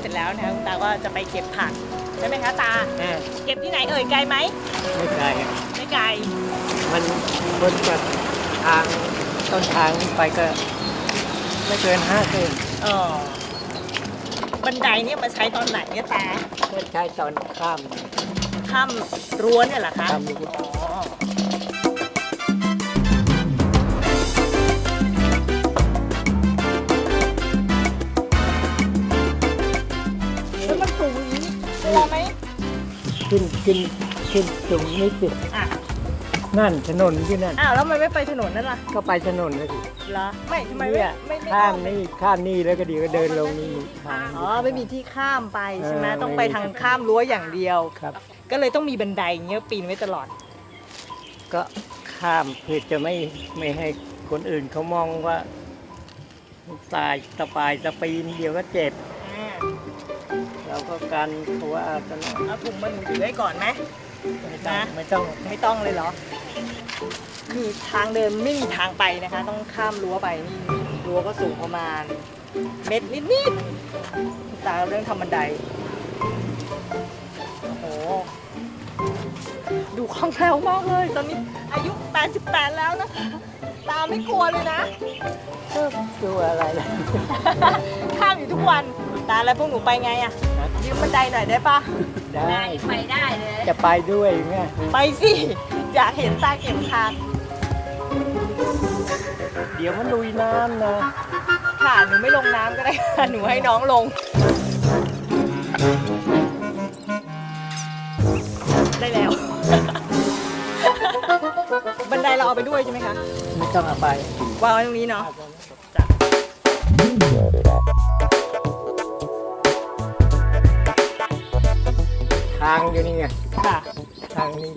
เสร็จแล้วนะคะคุณตาก็จะไปเก็บผักใช่ไหมคะตา เออเก็บที่ไหนเอ่ยไกลไหมไม่ไกลอะไม่ไกลมันพ้นจากทางต้นทางไปก็ ไม่เกินห้าเซนเออบันไดเนี่ยมาใช้ตอนไหนเนี่ยตาก็ใช้ตอนข้าม ข้ามรั้วเนี่ยเหรอคะ ข้ามรั้ว อ๋อ ขึ้นขึ้นขึ้นสูงนิดสิอะนั่นถนนที่นั่นอ้าวแล้วมันไม่ไปถนนนั่นล่ะก็ไปถนนแล้วสิเหรอไม่ทำไมไม่เนี่ยไม่ไม่ข้ามอ้อมนี่ข้ามนี่แล้วก็เดียวก็เดินลงนี่ทาง อ๋อไม่มีที่ข้ามไปใช่ไหมเออต้องไปไม่มี ทางข้ามรั้วอย่างเดียว ครับ ก็เลยต้องมีบันไดอย่างเงี้ยปีนไว้ตลอด ก็ข้ามเพื่อจะไม่ไม่ให้คนอื่นเขามองว่าตายสปายสปีนเดี๋ยวก็เจ็บ เราก็กันเขาว่าตลอดเอาถุงมาหนูถือไว้ก่อนไหม ไม่ต้องนะ ไม่ต้องไม่ต้องเลยเหรอ คือทางเดินไม่มีทางไปนะคะ ต้องข้ามรั้วไปนี่รั้วก็สูงประมาณ เม็ดนิดๆคุณตาเรื่องทำบันได โอ้โห ดูคล่องแคล่วมากเลย ตอนนี้อายุ 88 แล้วนะคะตาไม่กลัวเลยนะ ก็ตัวอะไรล่ะ ข้ามอยู่ทุกวัน ตาแล้วพวกหนูไปไงอะ ยืมบันไดหน่อยได้ปะได้ไปได้เลยจะไปด้วยไงไปสิ อยากเห็นตาเก็บทางเดี๋ยวมันลุยน้ำนะค่ะหนูไม่ลงน้ำก็ได้ค่ะหนูให้น้องลง ได้แล้ว บันไดเราเอาไปด้วยใช่ไหมคะ ไม่ต้องเอาไปวางไว้ตรงนี้เนาะ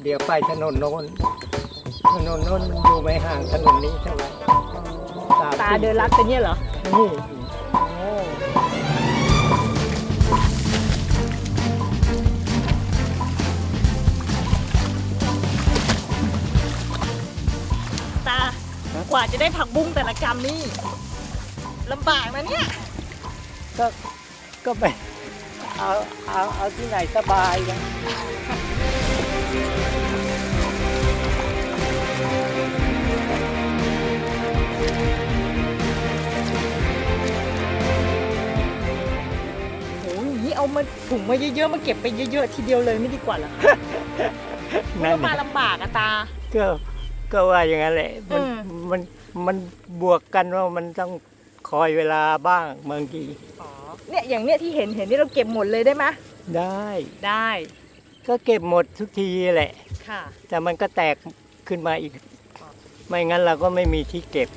เดี๋ยวไปถนนโน้นถนนโน้นมันอยู่ไม่ห่างถนนนี้เท่าไหร่มตาเดินลัดไปเนี่ยเหรอนี่โอ้ตากว่าจะได้ผักบุ้งแต่ละกำนี่ลำบากนะเนี่ย ก็ก็ไปเอาเอาเอาที่ไหนสบายกันโถุงมาเยอะๆ มาเก็บไปเยอะๆ ทีเดียวเลยไม่ดีกว่าเหรอคะนั่ก็นมาน่ะลำบากอะตา ก็ก็ว่าอย่างนั้นแหละมันอืมมันมันบวกกันว่ามันต้องคอยเวลาบ้างบางทีอ๋อเนี่ยอย่างเนี้ยที่เห็นเห็นนี่เราเก็บหมดเลยได้ไหมได้ ได้ ก็เก็บหมดทุกทีแหละ ค่ะ แต่มันก็แตกขึ้นมาอีก ไม่งั้นเราก็ไม่มีที่เก็บ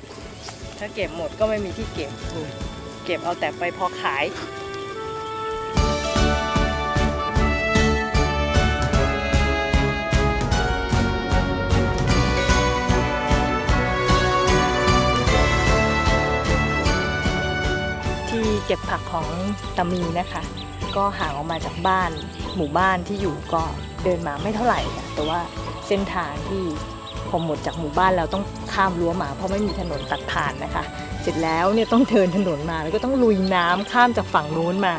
ถ้าเก็บหมดก็ไม่มีที่เก็บอืมเก็บเอาแต่ไปพอขาย ก็บผักของตามีนะคะ ก็ห่างออกมาจากบ้าน หมู่บ้านที่อยู่ก็เดินมาไม่เท่าไหร่ค่ะแต่ว่าเส้นทางที่พอหมดจากหมู่บ้านเราต้องข้ามรั้วมา เพราะไม่มีถนนตัดผ่านนะคะ เสร็จแล้วเนี่ยต้องเดินถนนมาแล้วก็ต้องลุยน้ำข้ามจากฝั่งนู้นมา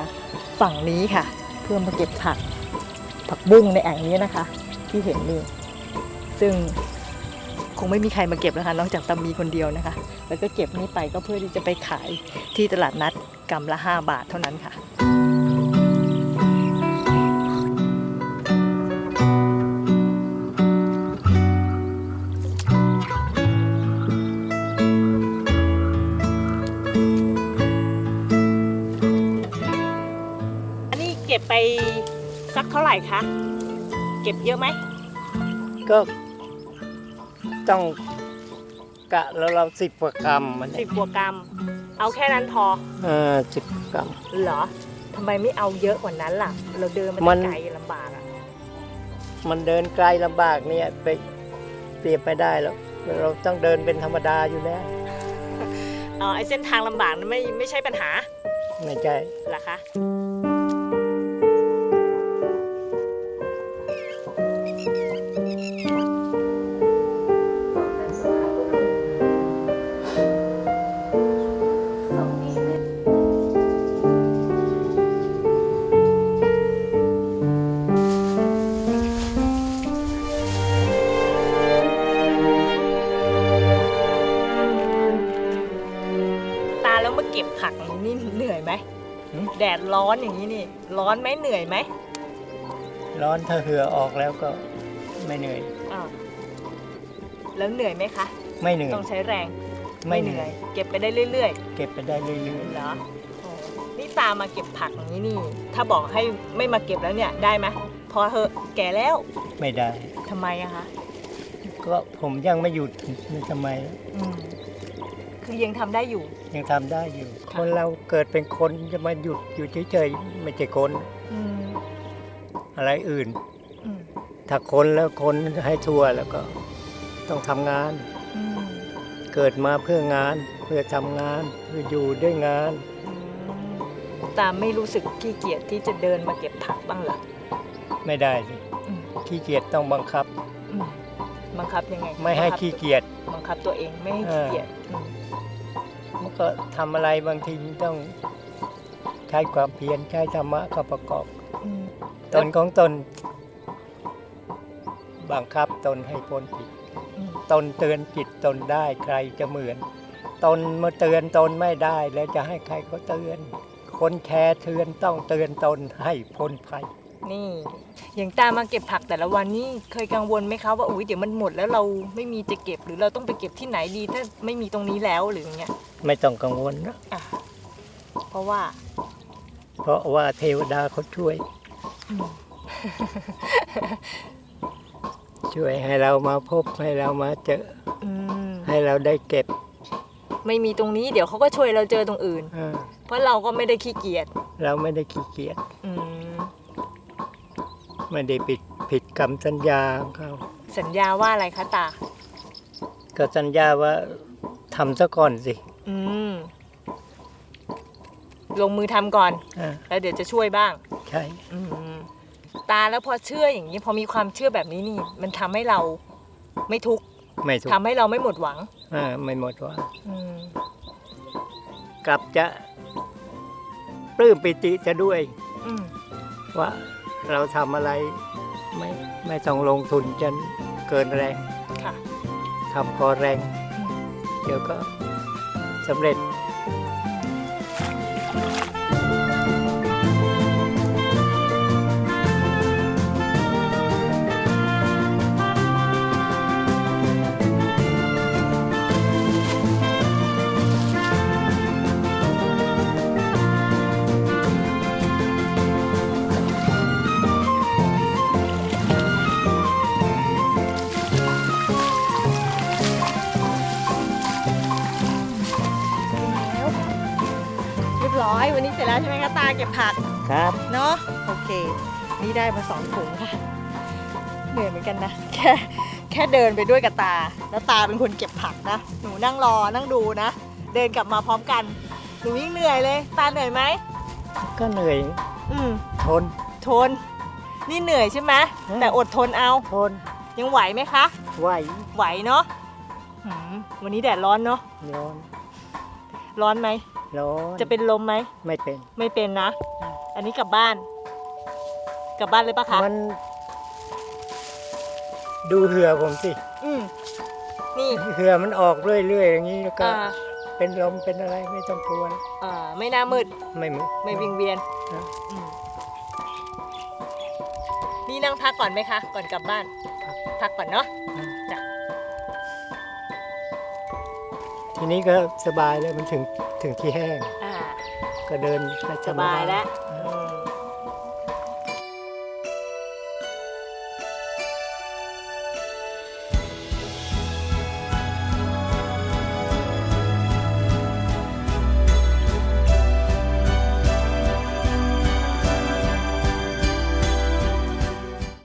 ฝั่งนี้ค่ะ เพื่อมาเก็บผักผักบุ้งในแอ่งนี้นะคะ ที่เห็นนี่ซึ่ง คงไม่มีใครมาเก็บแล้วค่ะนอกจากตามีคนเดียวนะคะ แล้วก็เก็บนี่ไปก็เพื่อที่จะไปขายที่ตลาดนัดกำละ 5 บาทเท่านั้นค่ะอันนี้เก็ ต้องกะแล้วเราสิบกว่ากรัมมันสิบกว่ากรัม เอาแค่นั้นพอเออสิบกรัม เหรอทำไมไม่เอาเยอะกว่านั้นล่ะ เราเดินมามัตั้นงไกลลำบากอะมันเดินไกลลำบากเนี่ยไปเปรียบไปได้แล้วเราต้องเดินเป็นธรรมดาอยู่แล้วเออไอเส้นทางลำบากนั้นไม่ไม่ใช่ปัญหา ไม่ใช่เหรอคะ แดดร้อนอย่างนี้นี่ ร้อนไหมเหนื่อยไหมร้อนถ้าเหือออกแล้วก็ไม่เหนื่อยอ่าวแล้วเหนื่อยไหมคะ ไม่เหนื่อย ต้องใช้แรงไม่เหนื่อย เก็บไปได้เรื่อยเก็บไปได้เรื่อยๆเหรอโอ้นี่ตามมาเก็บผักอย่างนี้นี่ ถ้าบอกให้ไม่มาเก็บแล้วเนี่ยได้ไหมพอเหอะแก่แล้วๆไม่ได้ ทำไมอะคะก็ผมยังไม่หยุดมันทำไม อืม คือยังทำได้อยู่ ยังทำได้อยู่ค่ะคนเราเกิดเป็นคนจะมาหยุดอยู่เฉยๆไม่ใช่คน อืมอะไรอื่น อืมถ้าคนแล้วคนให้ทั่วแล้วก็ต้องทำงาน อืมเกิดมาเพื่องาน เพื่อทำงานเพื่ออยู่ด้วยงานอืมตามไม่รู้สึกขี้เกียจที่จะเดินมาเก็บผักบ้างเหรอไม่ได้สิอืมขี้เกียจต้องบังคับ อืมบังคับยังไงไม่ให้บังคับขี้เกียจบัง คับตัวเองไม่ให้ขี้เกียจมมันก็ทำอะไรบางทีต้องใช้ความเพียรใช้ธรรมะเข้าประกอบอืมตนของตน บังคับตนให้พ้นผิดอืมตนเตือนจิตตนได้ใครจะเหมือน ตนมาเตือนตนไม่ได้แล้วจะให้ใครเขาเตือน คนแคร์เทือนต้องเตือนตนให้พ้นภัย นี่อย่างตามมาเก็บผักแต่ละวันนี่เคยกังวลไหมคะว่าอุ้ยเดี๋ยวมันหมดแล้วเราไม่มีจะเก็บหรือเราต้องไปเก็บที่ไหนดีถ้าไม่มีตรงนี้แล้วหรืออย่างเงี้ยไม่ต้องกังวลนะอะเพราะว่า เพราะว่าเทวดาเขาช่วย อืม ช่วยให้เรามาพบให้เรามาเจออืมให้เราได้เก็บไม่มีตรงนี้เดี๋ยวเขาก็ช่วยเราเจอตรงอื่นเออเพราะเราก็ไม่ได้ขี้เกียจเราไม่ได้ขี้เกียจอืม ไม่ได้ผิดผิดคำสัญญาของเขาสัญญาว่าอะไรคะตา ก็สัญญาว่าทำซะก่อนสิอืม ลงมือทำก่อน อ่าแล้วเดี๋ยวจะช่วยบ้าง ใช่ อืม ตาแล้วพอเชื่ออย่างนี้ พอมีความเชื่อแบบนี้นี่ มันทำให้เราไม่ทุกข์ไม่ถูกทำให้เราไม่หมดหวัง อ่าไม่หมดว่า อืม กลับจะปลื้มปิติจะด้วยอืม ว่า เราทำอะไรไม่ไม่ต้องลงทุนจนเกินแรงค่ะ ทำพอแรง เดี๋ยวก็สำเร็จ แล้วใช่ไหมคะตาเก็บผักครับ เนาะโอเค นี่ได้มาสองถุงค่ะเหนื่อยเหมือนกันนะแค่แค่เดินไปด้วยกับตา แล้วตาเป็นคนเก็บผักนะหนูนั่งรอนั่งดูนะ เดินกลับมาพร้อมกันหนูยิ่งเหนื่อยเลย ตาเหนื่อยไหมก็เหนื่อยอืมทนทน นี่เหนื่อยใช่ไหมอืมแต่อดทนเอาทนยังไหวไหมคะ ไหวไหวเนาะหืมวันนี้แดดร้อนเนาะร้อนร้อนไหม ร้อนจะเป็นลมไหม ไม่เป็น ไม่เป็นนะ อันนี้กลับบ้าน กลับบ้านเลยปะคะ มัน ดูเหือผมสิ อืมนี่ เหือมันออกเรื่อยๆอย่างนี้แล้วก็ อ่า เป็นลมเป็นอะไรไม่ต้องกลัวอ่าไม่น่ามืด ไม่มึ ไม่วิงเวียนครับ อืมนี่นั่งพักก่อนไหมคะ ก่อนกลับบ้าน พักก่อนเนาะจ้ะ ทีนี้ก็สบายแล้วมันถึงถึงที่แห้ง อ่าก็เดินไปสบายแล้วเออือม